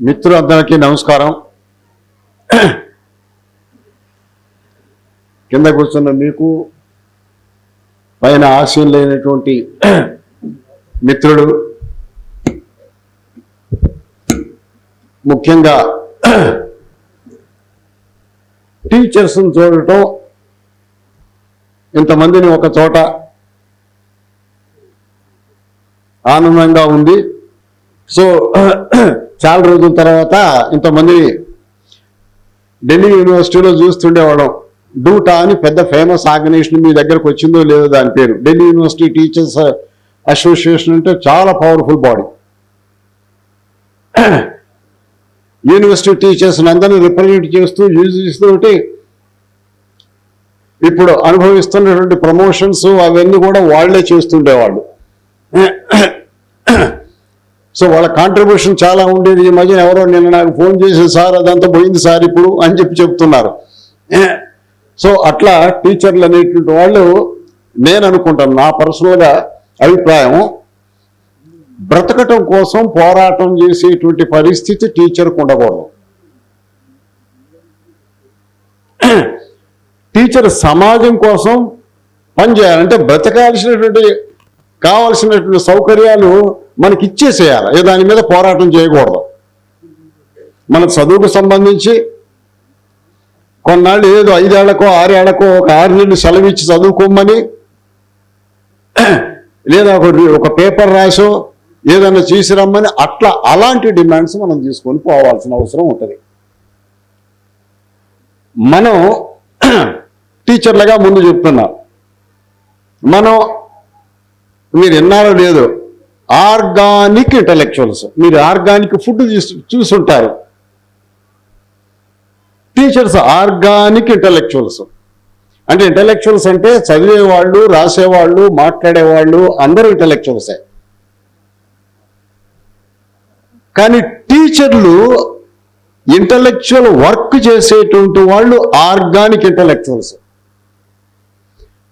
మిత్రులందరికీ నమస్కారం. కింద కూర్చున్న మీకు పైన ఆశయం లేనటువంటి మిత్రుడు ముఖ్యంగా టీచర్స్ని చూడటం ఇంతమందిని ఒక చోట ఆనందంగా ఉంది. సో చాలా రోజుల తర్వాత ఇంతమంది ఢిల్లీ యూనివర్సిటీలో చూస్తుండేవాళ్ళం. డూటా అని పెద్ద ఫేమస్ ఆర్గనైజేషన్ మీ దగ్గరకు వచ్చిందో లేదో దాని పేరు. ఢిల్లీ యూనివర్సిటీ టీచర్స్ అసోసియేషన్ అంటే చాలా పవర్ఫుల్ బాడీ. యూనివర్సిటీ టీచర్స్ అందరినీ రిప్రజెంట్ చేస్తూ యూజ్ తోటి ఇప్పుడు అనుభవిస్తున్నటువంటి ప్రమోషన్స్ అవన్నీ కూడా వాళ్ళే చేస్తుండేవాళ్ళు. సో వాళ్ళ కాంట్రిబ్యూషన్ చాలా ఉండేది. ఈ మధ్యన ఎవరో నిన్న నాకు ఫోన్ చేసి సార్ అదంతా పోయింది సార్ ఇప్పుడు అని చెప్పి చెప్తున్నారు. సో అట్లా టీచర్లు అనేటువంటి వాళ్ళు నేను అనుకుంటాను నా పర్సనల్గా అభిప్రాయం బ్రతకటం కోసం పోరాటం చేసేటువంటి పరిస్థితి టీచర్కు ఉండకూడదు. టీచర్ సమాజం కోసం పనిచేయాలంటే బ్రతకాల్సినటువంటి కావాల్సినటువంటి సౌకర్యాలు మనకి ఇచ్చేసేయాలి ఏ దాని మీద పోరాటం చేయకూడదు. మన చదువుకు సంబంధించి కొన్నాళ్ళు ఏదో ఐదేళ్ళకో ఆరేళ్ళకో ఒక ఆరు నెలలు సెలవు ఇచ్చి చదువుకోమని లేదా ఒక ఒక పేపర్ రాసో ఏదైనా చేసి రమ్మని అట్లా అలాంటి డిమాండ్స్ మనం తీసుకొని పోవాల్సిన అవసరం ఉంటుంది. మనం టీచర్లుగా ముందు చెప్తున్నా. మనం మీరు విన్నారో లేదు ఆర్గానిక్ ఇంటలెక్చువల్స్. మీరు ఆర్గానిక్ ఫుడ్ చూసుంటారు. Teachers organic intellectuals. అంటే ఇంటలెక్చువల్స్ అంటే చదివేవాళ్ళు రాసేవాళ్ళు మాట్లాడేవాళ్ళు అందరూ ఇంటలెక్చువల్సే. కానీ టీచర్లు ఇంటలెక్చువల్ వర్క్ చేసేటువంటి వాళ్ళు ఆర్గానిక్ ఇంటలెక్చువల్స్.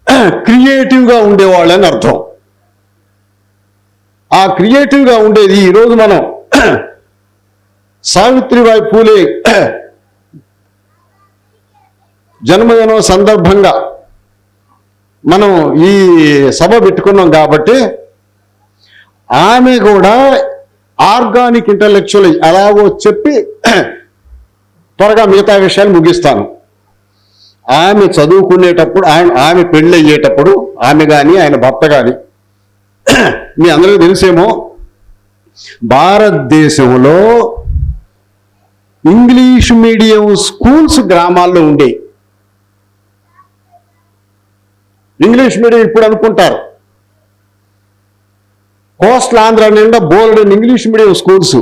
క్రియేటివ్గా ఉండేవాళ్ళని అర్థం. ఆ క్రియేటివ్గా ఉండేది ఈరోజు మనం సావిత్రిబాయి పూలే జన్మదినం సందర్భంగా మనం ఈ సభ పెట్టుకున్నాం కాబట్టి ఆమె కూడా ఆర్గానిక్ ఇంటలెక్చువల్ అలాగో చెప్పి త్వరగా మిగతా విషయాలు ముగిస్తాను. ఆమె చదువుకునేటప్పుడు ఆయన ఆమె పెళ్ళి అయ్యేటప్పుడు ఆమె కానీ ఆయన భర్త కానీ మీ అందరికీ తెలిసేమో? భారతదేశంలో ఇంగ్లీష్ మీడియం స్కూల్స్ గ్రామాల్లో ఉండే. ఇంగ్లీష్ మీడియం ఇప్పుడు అనుకుంటారు. కోస్టల్ ఆంధ్ర నిండా బోల్డ్ ఇంగ్లీష్ మీడియం స్కూల్స్.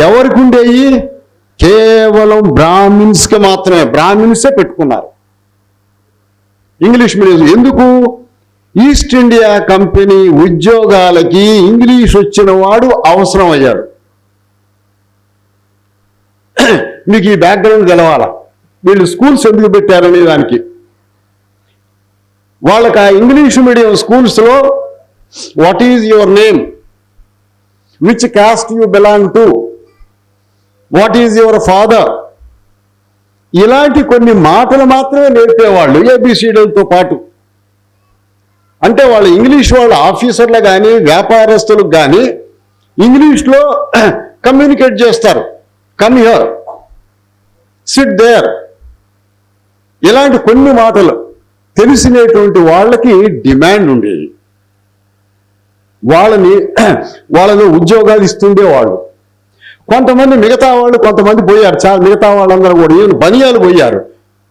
ఎవరికి ఉండేవి కేవలం బ్రాహ్మిన్స్కి మాత్రమే. బ్రాహ్మిన్సే పెట్టుకున్నారు. ఇంగ్లీష్ మీడియం ఎందుకు? ఈస్ట్ ఇండియా కంపెనీ ఉద్యోగాలకి ఇంగ్లీష్ వచ్చిన వాడు అవసరం అయ్యాడు మీకు ఈ బ్యాక్గ్రౌండ్ తెలవాలా? వీళ్ళు స్కూల్స్ ఎందుకు పెట్టారనే దానికి. వాళ్ళకి ఆ ఇంగ్లీష్ మీడియం స్కూల్స్లో what is your name which caste you belong to what is your father ఇలాంటి కొన్ని మాటలు మాత్రమే నేర్పేవాళ్ళు ఏబిసిడీలతో పాటు. అంటే వాళ్ళు ఇంగ్లీష్ వాళ్ళ ఆఫీసర్లు కానీ వ్యాపారస్తులకు కానీ ఇంగ్లీష్లో కమ్యూనికేట్ చేస్తారు. కమ్ హియర్ సిట్ దేర్ ఇలాంటి కొన్ని మాటలు తెలిసినటువంటి వాళ్ళకి డిమాండ్ ఉండేది. వాళ్ళని వాళ్ళని ఉద్యోగాలు ఇస్తుండేవాళ్ళు. కొంతమంది మిగతా వాళ్ళు కొంతమంది పోయారు. చాలా మిగతా వాళ్ళందరూ కూడా ఈయన బనియాలు పోయారు.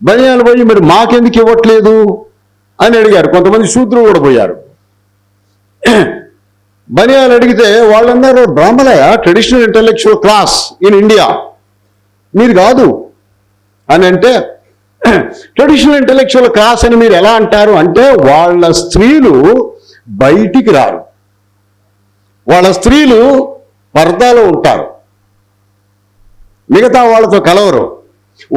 బనియాలు పోయి మరి మాకెందుకు ఇవ్వట్లేదు? అని అడిగారు. కొంతమంది శూద్రులు కూడా పోయారు. బనియాలు అడిగితే వాళ్ళందరూ బ్రాహ్మణయ traditional intellectual class in India మీరు కాదు. అని అంటే ట్రెడిషనల్ ఇంటలెక్చువల్ క్లాస్ అని మీరు ఎలా అంటారు? అంటే వాళ్ళ స్త్రీలు బయటికి రారు. వాళ్ళ స్త్రీలు పర్దాలో ఉంటారు. మిగతా వాళ్ళతో కలవరు.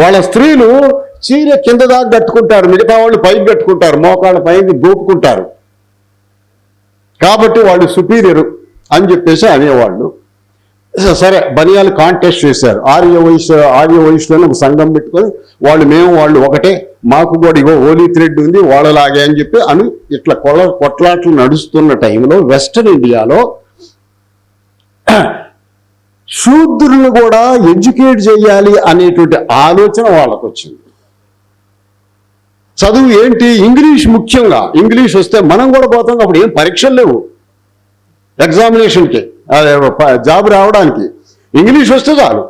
వాళ్ళ స్త్రీలు చీర కింద దాకా కట్టుకుంటారు మిగతా వాళ్ళు పైకి కట్టుకుంటారు మోకాళ్ళ పైకి దూపుకుంటారు. కాబట్టి వాళ్ళు సుపీరియర్ అని చెప్పేసి అనేవాళ్ళు. సరే బనియాలు కాంటెస్ట్ చేశారు. ఆర్య వయసు ఆర్య వయసులోనే ఒక సంఘం పెట్టుకొని వాళ్ళు మేము వాళ్ళు ఒకటే మాకు కూడా ఇగో హోలీ థ్రెడ్ ఉంది వాళ్ళలాగే అని చెప్పి అని ఇట్లా కొల కొట్లాట్లు నడుస్తున్న టైంలో వెస్టర్న్ ఇండియాలో శూద్రులను కూడా ఎడ్యుకేట్ చేయాలి అనేటువంటి ఆలోచన వాళ్ళకు వచ్చింది చదువు ఏంటి? ఇంగ్లీష్ ముఖ్యంగా. ఇంగ్లీష్ వస్తే మనం కూడా పోతాం అప్పుడు ఏం పరీక్షలు లేవు. ఎగ్జామినేషన్కి అదే జాబ్ రావడానికి. ఇంగ్లీష్ వస్తే చాలు.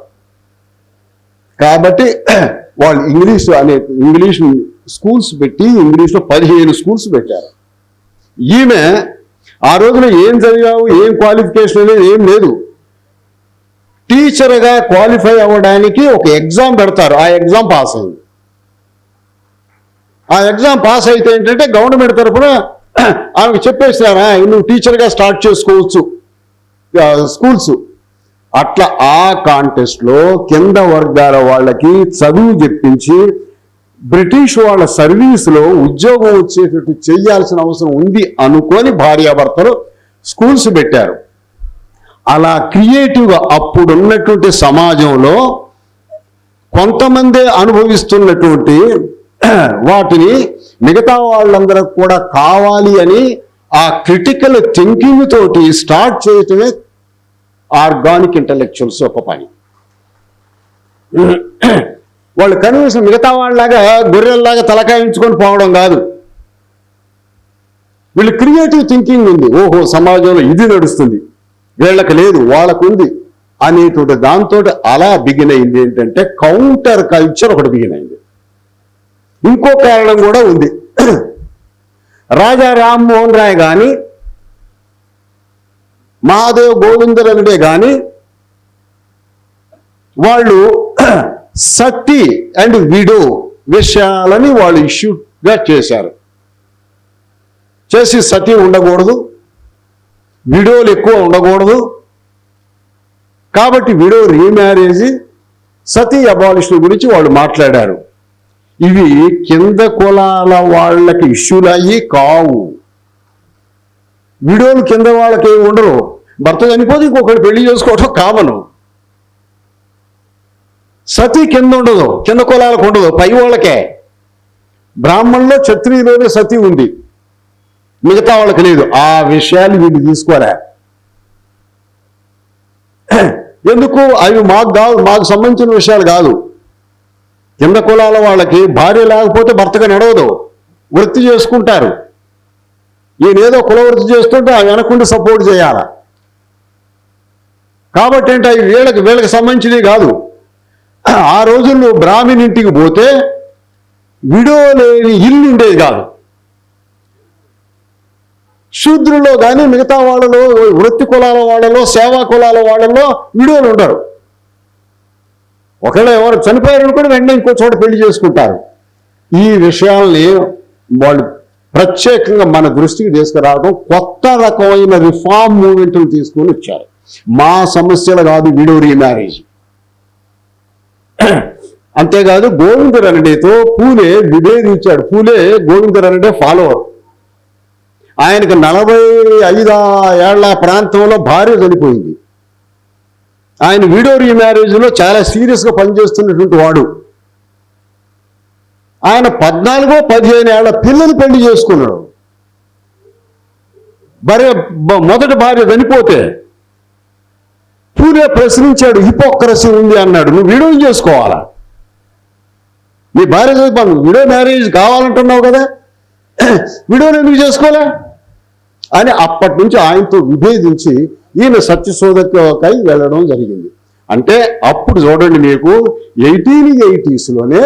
కాబట్టి వాళ్ళు ఇంగ్లీష్ అనే ఇంగ్లీష్ స్కూల్స్ పెట్టి ఇంగ్లీష్లో పదిహేను స్కూల్స్ పెట్టారు. ఈమె ఆ రోజున ఏం చదివావు ఏం క్వాలిఫికేషన్ అనేది ఏం లేదు. టీచర్గా క్వాలిఫై అవ్వడానికి ఒక ఎగ్జామ్ పెడతారు. ఆ ఎగ్జామ్ పాస్ అయింది. ఆ ఎగ్జామ్ పాస్ అయితే ఏంటంటే గవర్నమెంట్ తరఫున ఆమెకు చెప్పేసినారా నువ్వు టీచర్గా స్టార్ట్ చేసుకోవచ్చు. స్కూల్స్ అట్లా ఆ కాంటెస్ట్లో కింద వర్గాల వాళ్ళకి చదువు చెప్పించి బ్రిటిష్ వాళ్ళ సర్వీస్లో ఉద్యోగం వచ్చేటట్టు చేయాల్సిన అవసరం ఉంది అనుకొని భార్యాభర్తలు స్కూల్స్ పెట్టారు. అలా క్రియేటివ్గా అప్పుడున్నటువంటి సమాజంలో కొంతమందే అనుభవిస్తున్నటువంటి వాటిని మిగతా వాళ్ళందరూ కూడా కావాలి అని ఆ క్రిటికల్ థింకింగ్ తోటి స్టార్ట్ చేయటమే ఆర్గానిక్ ఇంటలెక్చువల్స్ ఒక పని. వాళ్ళు కనీసం మిగతా వాళ్ళలాగా గొర్రెల్లాగా తలకాయించుకొని పోవడం కాదు. వీళ్ళు క్రియేటివ్ థింకింగ్ ఉంది. ఓహో సమాజంలో ఇది నడుస్తుంది. వీళ్ళకి లేదు వాళ్ళకు ఉంది అనేటువంటి దాంతో అలా బిగిన్ అయింది ఏంటంటే కౌంటర్ కల్చర్ ఒకటి బిగిన్ అయింది. ఇంకో కారణం కూడా ఉంది. రాజా రామ్మోహన్ రాయ్ కానీ మహాదేవ్ గోవిందరెడ్డి కానీ వాళ్ళు సతి అండ్ విడో విషయాలని వాళ్ళు ఇష్యూగా చేశారు. చేసి సతి ఉండకూడదు విడోలు ఎక్కువ ఉండకూడదు. కాబట్టి విడో రీమ్యారేజ్ సతీ అబాలిషన్ గురించి వాళ్ళు మాట్లాడారు. ఇవి కింద కులాల వాళ్ళకి ఇష్యూలు అయ్యి కావు. విడోలు కింద వాళ్ళకి ఏమి ఉండరు. భర్త చనిపోతే ఇంకొకటి పెళ్ళి చేసుకోవటం కామను. సతి కింద ఉండదు కింద కులాలకు ఉండదు పై వాళ్ళకే. బ్రాహ్మణులో క్షత్రియులోనే సతి ఉంది. మిగతా వాళ్ళకి లేదు. ఆ విషయాలు వీళ్ళు తీసుకోరా ఎందుకు? అవి మాకు కాదు మాకు సంబంధించిన విషయాలు కాదు. కింద కులాల వాళ్ళకి భార్య లేకపోతే భర్తగా నడవదు. వృత్తి చేసుకుంటారు. ఈయన ఏదో కుల వృత్తి చేస్తుంటే ఆ వెనకుండి సపోర్ట్ చేయాల? కాబట్టి ఏంటి అవి వీళ్ళకి వీళ్ళకి సంబంధించినవి కాదు. ఆ రోజుల్లో బ్రాహ్మణ్ ఇంటికి పోతే విడో లేని ఇల్లు ఉండేది కాదు. శూద్రులో కానీ మిగతా వాళ్ళలో వృత్తి కులాల వాళ్ళలో సేవా కులాల వాళ్ళలో విడోలు ఉండరు. ఒకవేళ ఎవరు చనిపోయారు కూడా వెంటనే ఇంకో చోట పెళ్ళి చేసుకుంటారు. ఈ విషయాల్ని వాళ్ళు ప్రత్యేకంగా మన దృష్టికి తీసుకురావడం కొత్త రకమైన రిఫార్మ్ మూమెంట్ని తీసుకొని వచ్చారు. మా సమస్యలు కాదు విడో రీమ్యారేజ్ అంతేకాదు గోవిందరనడేతో పూలే విభేదించాడు. పూలే గోవిందరనడే ఫాలోవర్. ఆయనకు నలభై ఐదు ఏళ్ళ ప్రాంతంలో భార్య చనిపోయింది. ఆయన వీడియో రీమ్యారేజ్లో చాలా సీరియస్గా పనిచేస్తున్నటువంటి వాడు. ఆయన పద్నాలుగో పదిహేను ఏళ్ళ పిల్లలు పెళ్ళి చేసుకున్నాడు. భార్య మొదటి భార్య చనిపోతే పూరే ప్రశ్నించాడు హిపోక్రసీ ఉంది అన్నాడు. నువ్వు వీడియో చేసుకోవాలా? నీ భార్య చనిపోను వీడియో మ్యారేజ్ కావాలంటున్నావు కదా. వీడియోని ఎందుకు చేసుకోలే? అని అప్పటి నుంచి ఆయనతో విభేదించి ఈయన సత్యశోధకై వెళ్ళడం జరిగింది. అంటే అప్పుడు చూడండి మీకు ఎయిటీన్ ఎయిటీస్లోనే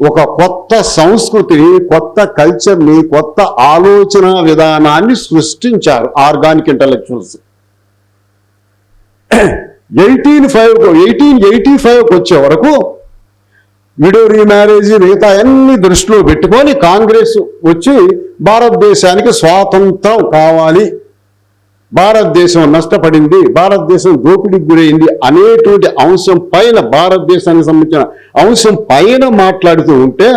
ఒక కొత్త సంస్కృతిని కొత్త కల్చర్ని కొత్త ఆలోచన విధానాన్ని సృష్టించారు organic intellectuals. Eighteen five eighteen eighty ఫైవ్కి వచ్చే వరకు విడో రీమ్యారేజ్ మిగతా అన్ని దృష్టిలో పెట్టుకొని కాంగ్రెస్ వచ్చి భారతదేశానికి స్వాతంత్రం కావాలి. భారతదేశం నష్టపడింది భారతదేశం దోపిడీకి గురైంది అనేటువంటి అంశం పైన భారతదేశానికి సంబంధించిన అంశం పైన మాట్లాడుతూ ఉంటే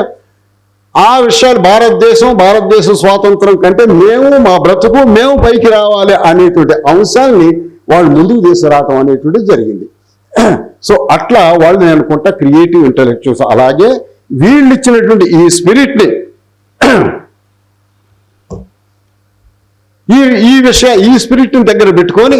ఆ విషయాలు భారతదేశం భారతదేశం స్వాతంత్రం కంటే మేము మా బ్రతుకు మేము పైకి రావాలి అనేటువంటి అంశాన్ని వాళ్ళు ముందుకు తీసుకురావటం అనేటువంటిది జరిగింది. సో అట్లా వాళ్ళు నేను అనుకుంటా క్రియేటివ్ ఇంటలెక్చువల్స్ అలాగే వీళ్ళు ఇచ్చినటువంటి ఈ స్పిరిట్ని ఈ ఈ విషయ ఈ స్పిరిట్ని దగ్గర పెట్టుకొని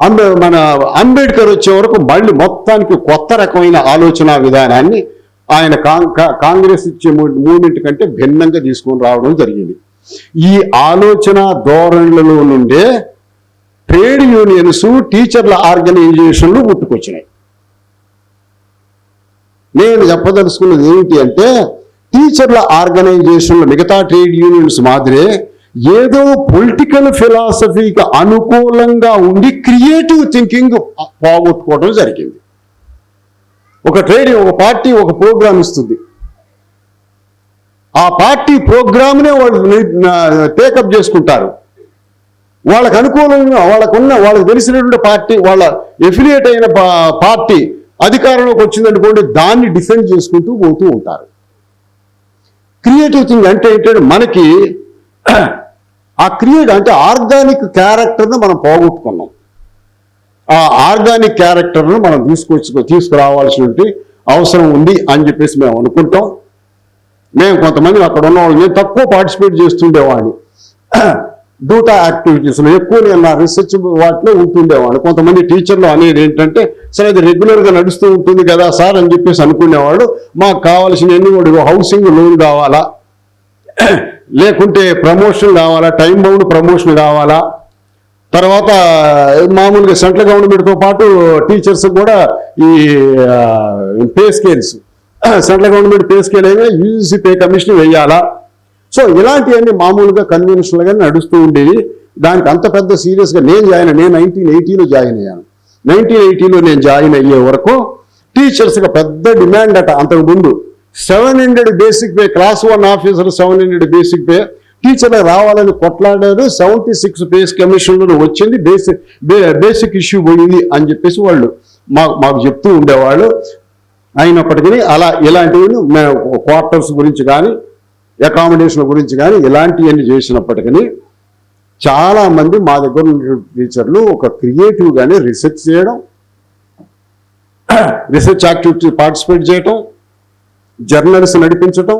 అంబే మన అంబేద్కర్ వచ్చే వరకు మళ్ళీ మొత్తానికి కొత్త రకమైన ఆలోచన విధానాన్ని ఆయన కాం- కా- కాంగ్రెస్ ఇచ్చే మూమెంట్ కంటే భిన్నంగా తీసుకొని రావడం జరిగింది. ఈ ఆలోచన ధోరణులలో నుండే ట్రేడ్ యూనియన్స్ టీచర్ల ఆర్గనైజేషన్లు పుట్టుకొచ్చినాయి. నేను చెప్పదలుచుకున్నది ఏమిటి అంటే టీచర్ల ఆర్గనైజేషన్లు మిగతా ట్రేడ్ యూనియన్స్ మాదిరే ఏదో పొలిటికల్ ఫిలాసఫీకి అనుకూలంగా ఉండి క్రియేటివ్ థింకింగ్ పోగొట్టుకోవడం జరిగింది. ఒక ట్రేడింగ్ ఒక పార్టీ ఒక ప్రోగ్రామ్ ఇస్తుంది. ఆ పార్టీ ప్రోగ్రామ్నే వాళ్ళు టేకప్ చేసుకుంటారు. వాళ్ళకు అనుకూలంగా వాళ్ళకున్న వాళ్ళకి తెలిసినటువంటి పార్టీ వాళ్ళ ఎఫిలియేట్ అయిన పా- పార్టీ అధికారంలోకి వచ్చిందనుకోండి దాన్ని డిఫెండ్ చేసుకుంటూ పోతూ ఉంటారు. క్రియేటివ్ థింగ్ అంటే ఏంటంటే మనకి ఆ క్రియేట్ అంటే ఆర్గానిక్ క్యారెక్టర్ని మనం పోగొట్టుకున్నాం. ఆ ఆర్గానిక్ క్యారెక్టర్ను మనం తీసుకొచ్చి తీసుకురావాల్సినటువంటి అవసరం ఉంది అని చెప్పేసి మేము అనుకుంటాం. మేము కొంతమంది అక్కడ ఉన్నవాళ్ళు నేను తక్కువ పార్టిసిపేట్ చేస్తుండేవాడిని. డూటా యాక్టివిటీస్లో ఎక్కువ నేను నా రీసెర్చ్ వాటిలో ఉంటుండేవాడిని. కొంతమంది టీచర్లు అనేది ఏంటంటే సరే అది రెగ్యులర్గా నడుస్తూ ఉంటుంది కదా సార్ అని చెప్పేసి అనుకునేవాడు మాకు కావాల్సిన ఎన్ని కూడా హౌసింగ్ లోన్ కావాలా? లేకుంటే ప్రమోషన్ కావాలా టైం బౌండ్ ప్రమోషన్ కావాలా తర్వాత మామూలుగా సెంట్రల్ గవర్నమెంట్తో పాటు టీచర్స్ కూడా ఈ pay scales central government pay scale అయినా యూజీసీ పే కమిషన్ వేయాలా? సో ఇలాంటివన్నీ మామూలుగా కన్వెన్షనల్గా నడుస్తూ ఉండేవి. దానికి అంత పెద్ద సీరియస్గా నేను జాయిన్ నేను నైన్టీన్ ఎయిటీలో జాయిన్ అయ్యాను. నైన్టీన్ ఎయిటీలో నేను జాయిన్ అయ్యే వరకు టీచర్స్గా పెద్ద డిమాండ్ అట అంతకు ముందు seven hundred basic pay class one officer seven hundred basic pay టీచర్లు రావాలని కొట్లాడారు సెవెంటీ సిక్స్ పేస్ కమిషన్లో వచ్చింది బేసిక్ బేసిక్ ఇష్యూ పోయింది అని చెప్పేసి వాళ్ళు మాకు మాకు చెప్తూ ఉండేవాళ్ళు. అయినప్పటికీ అలా ఇలాంటివి క్వార్టర్స్ గురించి కానీ అకామిడేషన్ గురించి కానీ ఇలాంటివన్నీ చేసినప్పటికీ చాలా మంది మా దగ్గర ఉన్న టీచర్లు ఒక క్రియేటివ్గానే రీసెర్చ్ చేయడం రీసెర్చ్ యాక్టివిటీ పార్టిసిపేట్ చేయటం జర్నల్స్ నడిపించటం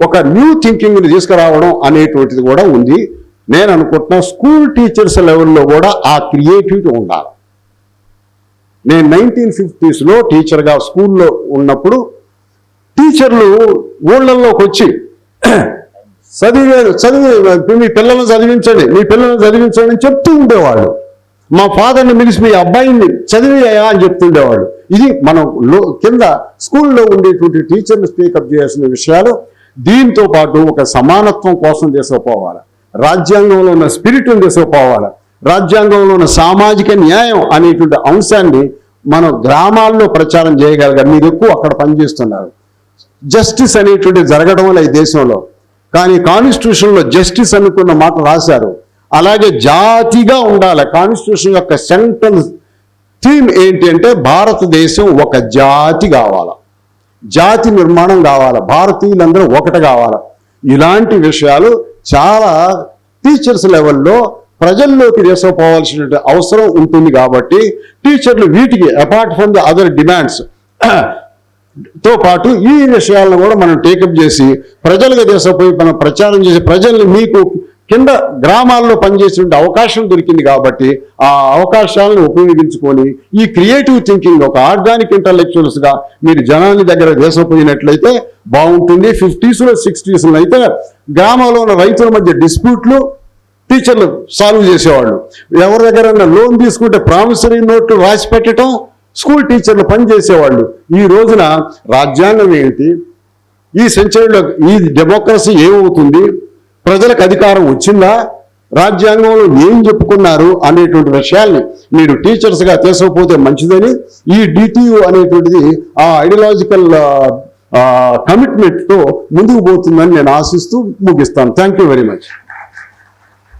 ఒక న్యూ థింకింగ్ని తీసుకురావడం అనేటువంటిది కూడా ఉంది. నేను అనుకుంటున్నా స్కూల్ టీచర్స్ లెవెల్లో కూడా ఆ క్రియేటివిటీ ఉండాలి. నేను నైన్టీన్ ఫిఫ్టీస్లో టీచర్గా స్కూల్లో ఉన్నప్పుడు టీచర్లు ఊళ్ళల్లోకి వచ్చి చదివే చదివి మీ పిల్లల్ని చదివించండి మీ పిల్లల్ని చదివించండి అని చెప్తూ ఉండేవాళ్ళు. మా ఫాదర్ని పిలిచి మీ అబ్బాయిని చదివేయా అని చెప్తుండేవాళ్ళు. ఇది మనం లో కింద స్కూల్లో ఉండేటువంటి టీచర్ని స్పీకప్ చేయాల్సిన విషయాలు. దీంతో పాటు ఒక సమానత్వం కోసం తీసుకుపోవాలి. రాజ్యాంగంలో ఉన్న స్పిరిట్ని తీసుకుపోవాలి. రాజ్యాంగంలో ఉన్న సామాజిక న్యాయం అనేటువంటి అంశాన్ని మనం గ్రామాల్లో ప్రచారం చేయగలగాలి. మీరు ఎక్కువ అక్కడ పనిచేస్తున్నారు. జస్టిస్ అనేటువంటి జరగడం వల్ల ఈ దేశంలో. కానీ కాన్స్టిట్యూషన్లో జస్టిస్ అనుకున్న మాట రాశారు. అలాగే జాతిగా ఉండాలి. కాన్స్టిట్యూషన్ యొక్క సెంట్రల్ థీమ్ ఏంటి అంటే భారతదేశం ఒక జాతి కావాల. జాతి నిర్మాణం కావాల. భారతీయులందరూ ఒకటి కావాల. ఇలాంటి విషయాలు చాలా టీచర్స్ లెవెల్లో ప్రజల్లోకి తీసుకుపోవాల్సిన అవసరం ఉంటుంది కాబట్టి టీచర్లు వీటికి apart from the other demands. తో పాటు ఈ విషయాలను కూడా మనం టేకప్ చేసి ప్రజలకు తీసుకుపోయి మనం ప్రచారం చేసి ప్రజల్ని మీకు కింద గ్రామాల్లో పనిచేసే అవకాశం దొరికింది కాబట్టి ఆ అవకాశాలను ఉపయోగించుకొని ఈ క్రియేటివ్ థింకింగ్ ఒక ఆర్గానిక్ ఇంటలెక్చువల్స్గా మీరు జనాన్ని దగ్గర వేసపోయినట్లయితే బాగుంటుంది. ఫిఫ్టీస్లో సిక్స్టీస్లో అయితే గ్రామంలో ఉన్న రైతుల మధ్య డిస్ప్యూట్లు టీచర్లు సాల్వ్ చేసేవాళ్ళు. ఎవరి దగ్గర లోన్ తీసుకుంటే ప్రామిసరీ నోట్లు రాసి పెట్టడం స్కూల్ టీచర్లు పనిచేసేవాళ్ళు ఈ రోజున రాజ్యాంగం ఏంటి? ఈ సెంచరీలో ఈ డెమోక్రసీ ఏమవుతుంది? ప్రజలకు అధికారం వచ్చిందా? రాజ్యాంగంలో ఏం చెప్పుకున్నారు అనేటువంటి విషయాల్ని మీరు టీచర్స్గా తీసుకుపోతే మంచిదని ఈ డిటియు అనేటువంటిది ఆ ఐడియాలజికల్ కమిట్మెంట్తో ముందుకు పోతుందని నేను ఆశిస్తూ ముగిస్తాను. Thank you very much